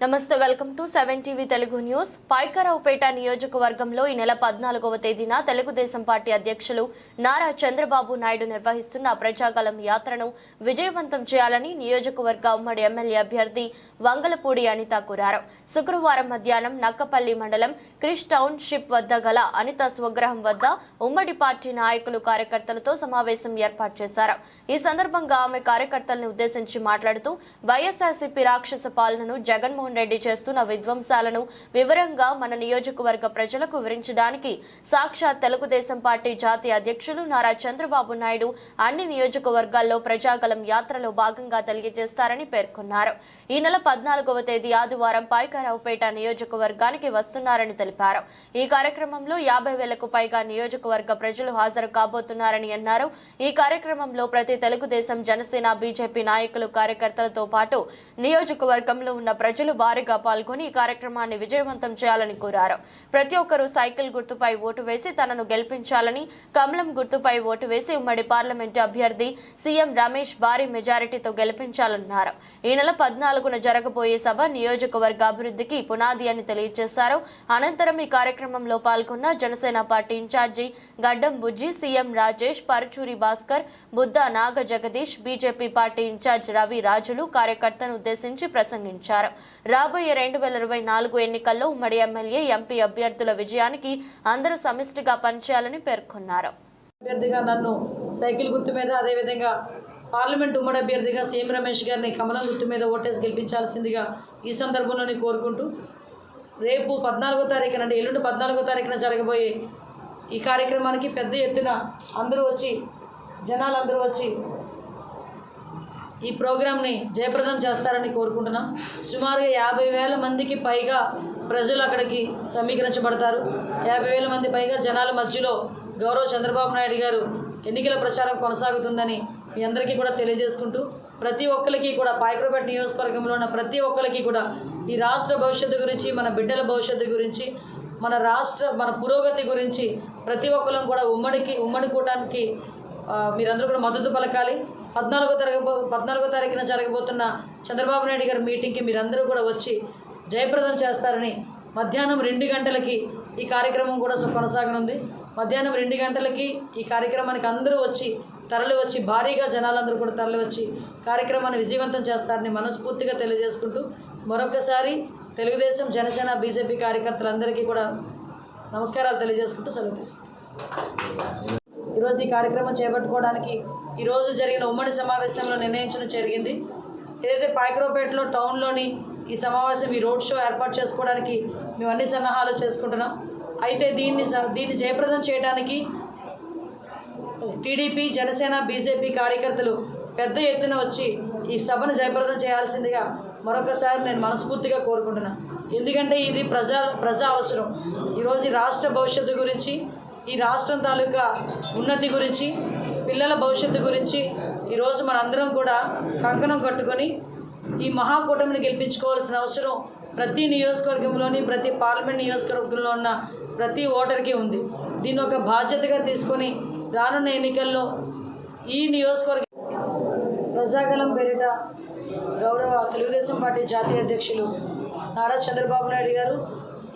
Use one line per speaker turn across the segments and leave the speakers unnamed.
నమస్తే welcome to seven TV Telugu news. Payakaraopeta నియోజకవర్గంలో ఈ నెల పద్నాలుగవ తేదీన తెలుగుదేశం పార్టీ అధ్యక్షులు నారా చంద్రబాబు నాయుడు నిర్వహిస్తున్న ప్రజాగలం యాత్రను విజయవంతం చేయాలని నియోజకవర్గ ఉమ్మడి ఎమ్మెల్యే అభ్యర్థి వంగలపూడి అనిత కోరారు. శుక్రవారం మధ్యాహ్నం నక్కపల్లి మండలం క్రిష్ టౌన్షిప్ వద్ద గల అనిత స్వగ్రహం వద్ద ఉమ్మడి పార్టీ నాయకులు కార్యకర్తలతో సమావేశం ఏర్పాటు చేశారు. ఈ సందర్భంగా ఆమె కార్యకర్తలను ఉద్దేశించి మాట్లాడుతూ వైఎస్ఆర్సీపీ రాక్షస పాలనను జగన్మోహన్ రెడ్డి చేస్తున్న విధ్వంసాలను వివరంగా మన నియోజకవర్గ ప్రజలకు వివరించడానికి సాక్షాత్ తెలుగుదేశం పార్టీ జాతీయ అధ్యక్షులు నారా చంద్రబాబు నాయుడు అన్ని నియోజకవర్గాల్లో ప్రజాగలం యాత్రలో భాగంగా తెలియజేస్తారని పేర్కొన్నారు. ఈ నెల పద్నాలుగవ తేదీ ఆదివారం పాయకారావుపేట నియోజకవర్గానికి వస్తున్నారని తెలిపారు. ఈ కార్యక్రమంలో యాభై వేలకు పైగా నియోజకవర్గ ప్రజలు హాజరు కాబోతున్నారని అన్నారు. ఈ కార్యక్రమంలో ప్రతి తెలుగుదేశం జనసేన బీజేపీ నాయకులు కార్యకర్తలతో పాటు నియోజకవర్గంలో ఉన్న ప్రజలు భారీగా పాల్గొని ఈ కార్యక్రమాన్ని విజయవంతం చేయాలని కోరారు. ప్రతి ఒక్కరూ సైకిల్ గుర్తుపై ఓటు వేసి తనను గెలిపించాలని కమలం గుర్తుపై ఓటు వేసి ఉమ్మడి పార్లమెంటు అభ్యర్థి సీఎం రమేష్ భారీ మెజారిటీతో గెలిపించాలన్నారు. ఈ నెల పద్నాలుగున జరగబోయే సభ నియోజకవర్గ అభివృద్ధికి పునాది అని తెలియజేశారు. అనంతరం ఈ కార్యక్రమంలో పాల్గొన్న Janasena party incharge Gaddam Bujji CM Rajesh Paruchuri Bhaskar Buddha Naga Jagadeesh BJP party incharge Ravi రాజులు కార్యకర్తను ఉద్దేశించి ప్రసంగించారు. రాబోయే రెండు వేల ఇరవై నాలుగు ఎన్నికల్లో ఉమ్మడి ఎమ్మెల్యే ఎంపీ అభ్యర్థుల విజయానికి అందరూ సమిష్టిగా పనిచేయాలని పేర్కొన్నారు.
అభ్యర్థిగా నన్ను సైకిల్ గుర్తు మీద అదేవిధంగా పార్లమెంట్ ఉమ్మడి అభ్యర్థిగా సీఎం రమేష్ గారిని కమలం గుర్తు మీద ఓటేసి గెలిపించాల్సిందిగా ఈ సందర్భంలో కోరుకుంటూ రేపు పద్నాలుగో తారీఖున అంటే ఎల్లుండి పద్నాలుగో తారీఖున జరగబోయే ఈ కార్యక్రమానికి పెద్ద ఎత్తున అందరూ వచ్చి జనాలందరూ వచ్చి ఈ ప్రోగ్రామ్ని జయప్రదం చేస్తారని కోరుకుంటున్నాం. సుమారుగా యాభై వేల మందికి పైగా ప్రజలు అక్కడికి సమీకరించబడతారు. యాభై వేల మంది పైగా జనాల మధ్యలో గౌరవ చంద్రబాబు నాయుడు గారు ఎన్నికల ప్రచారం కొనసాగుతుందని మీ అందరికీ కూడా తెలియజేసుకుంటూ ప్రతి ఒక్కరికి కూడా పాయకరపేట నియోజకవర్గంలో ఉన్న ప్రతి ఒక్కరికి కూడా ఈ రాష్ట్ర భవిష్యత్తు గురించి మన బిడ్డల భవిష్యత్తు గురించి మన రాష్ట్ర మన పురోగతి గురించి ప్రతి ఒక్కరం కూడా ఉమ్మడికి ఉమ్మడి కూటానికి మీరందరూ కూడా మద్దతు పలకాలి. పద్నాలుగో తరగబో పద్నాలుగో తారీఖున జరగబోతున్న చంద్రబాబు నాయుడు గారి మీటింగ్కి మీరందరూ కూడా వచ్చి జయప్రదం చేస్తారని మధ్యాహ్నం రెండు గంటలకి ఈ కార్యక్రమం కూడా కొనసాగనుంది. మధ్యాహ్నం రెండు గంటలకి ఈ కార్యక్రమానికి అందరూ వచ్చి తరలి వచ్చి భారీగా జనాలందరూ కూడా తరలి వచ్చి కార్యక్రమాన్ని విజయవంతం చేస్తారని మనస్ఫూర్తిగా తెలియజేసుకుంటూ మరొకసారి తెలుగుదేశం జనసేన బీజేపీ కార్యకర్తలందరికీ కూడా నమస్కారాలు తెలియజేసుకుంటూ సెలవు తీసుకుంటాం ఈరోజు ఈ కార్యక్రమం చేపట్టుకోవడానికి ఈరోజు జరిగిన ఉమ్మడి సమావేశంలో నిర్ణయించడం జరిగింది. ఏదైతే పాయకరావుపేటలో టౌన్లోని ఈ సమావేశం ఈ రోడ్ షో ఏర్పాటు చేసుకోవడానికి మేము అన్ని సన్నాహాలు చేసుకుంటున్నాం. అయితే దీన్ని స- దీన్ని జయప్రదం చేయడానికి టీడీపీ జనసేన బీజేపీ కార్యకర్తలు పెద్ద ఎత్తున వచ్చి ఈ సభను జయప్రదం చేయాల్సిందిగా మరొకసారి నేను మనస్ఫూర్తిగా కోరుకుంటున్నాను ఎందుకంటే ఇది ప్రజా ప్రజా అవసరం. ఈరోజు రాష్ట్ర భవిష్యత్తు గురించి ఈ రాష్ట్రం తాలూకా ఉన్నతి గురించి పిల్లల భవిష్యత్తు గురించి ఈరోజు మనందరం కూడా కంకణం కట్టుకొని ఈ మహాకూటమిని గెలిపించుకోవాల్సిన అవసరం ప్రతి నియోజకవర్గంలోని ప్రతి పార్లమెంట్ నియోజకవర్గంలో ఉన్న ప్రతి ఓటర్కి ఉంది. దీన్ని ఒక బాధ్యతగా తీసుకొని రానున్న ఎన్నికల్లో ఈ నియోజకవర్గ ప్రజాగలం పేరిట గౌరవ తెలుగుదేశం పార్టీ జాతీయ అధ్యక్షులు నారా చంద్రబాబు నాయుడు గారు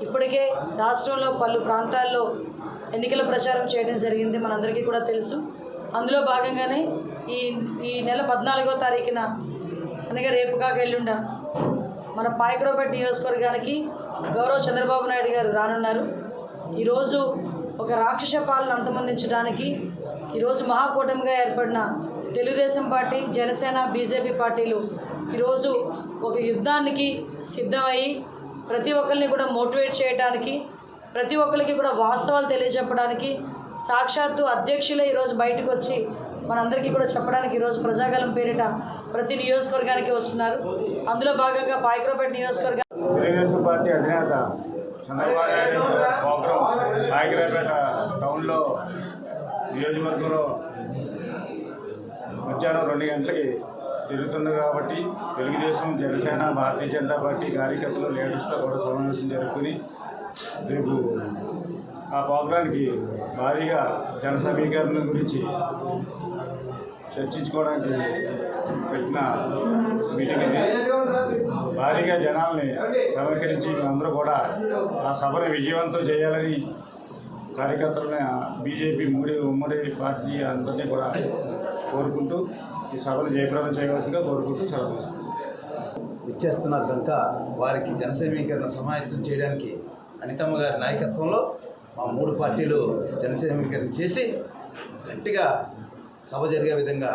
ఇప్పటికే రాష్ట్రంలో పలు ప్రాంతాల్లో ఎన్నికల ప్రచారం చేయడం జరిగింది మనందరికీ కూడా తెలుసు. అందులో భాగంగానే ఈ ఈ నెల పద్నాలుగో తారీఖున అనగా రేపు కాక ఎల్లుండ మన పాయకరావుపేట నియోజకవర్గానికి గౌరవ చంద్రబాబు నాయుడు గారు రానున్నారు. ఈరోజు ఒక రాక్షస పాలన అంతమొందించడానికి ఈరోజు మహాకూటమిగా ఏర్పడిన తెలుగుదేశం పార్టీ జనసేన బీజేపీ పార్టీలు ఈరోజు ఒక యుద్ధానికి సిద్ధమయ్యి ప్రతి ఒక్కరిని కూడా మోటివేట్ చేయడానికి ప్రతి ఒక్కరికి కూడా వాస్తవాలు తెలియజెప్పడానికి సాక్షాత్తు అధ్యక్షులే ఈరోజు బయటకు వచ్చి మనందరికీ కూడా చెప్పడానికి ఈరోజు ప్రజాగలం పేరిట ప్రతి నియోజకవర్గానికి వస్తున్నారు. అందులో భాగంగా పాయక్రోపేట నియోజకవర్గం
తెలుగుదేశం పార్టీ అధినేత చంద్రబాబు నాయుడు టౌన్లో నియోజకవర్గంలో మధ్యాహ్నం రెండు గంటలకి జరుగుతుంది కాబట్టి తెలుగుదేశం జనసేన భారతీయ జనతా పార్టీ కార్యకర్తలు లీడర్స్తో కూడా సమావేశం జరుపుకుని రేపు ఆ ప్రోగ్రానికి భారీగా జన సమీకరణ గురించి చర్చించుకోవడానికి పెట్టిన మీటింగ్ ఇది భారీగా జనాల్ని సమీకరించి అందరూ కూడా ఆ సభను విజయవంతం చేయాలని కార్యకర్తలని బీజేపీ మూడి ఉమ్మడి పార్టీ అందరినీ కూడా కోరుకుంటూ ఈ సభను జయప్రదం చేయవలసిందిగా కోరుకుంటూ సెలవు తీసుకుంటాం.
ఇచ్చేస్తున్నారు కనుక వారికి జనసమీకరణ సమాయత్తం చేయడానికి అనితమ్మ గారి నాయకత్వంలో మా మూడు పార్టీలు జనసమీకరణ చేసి గట్టిగా సభ జరిగే విధంగా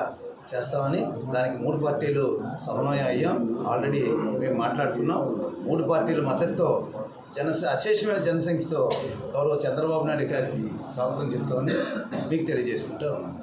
చేస్తామని దానికి మూడు పార్టీలు సమన్వయం అయ్యాం. ఆల్రెడీ మేము మాట్లాడుకున్నాం. మూడు పార్టీల మద్దతుతో జన అశేషమైన జనసంఖ్యతో గౌరవ చంద్రబాబు నాయుడు గారికి స్వాగతం చెప్తామని మీకు తెలియజేసుకుంటూ ఉన్నాను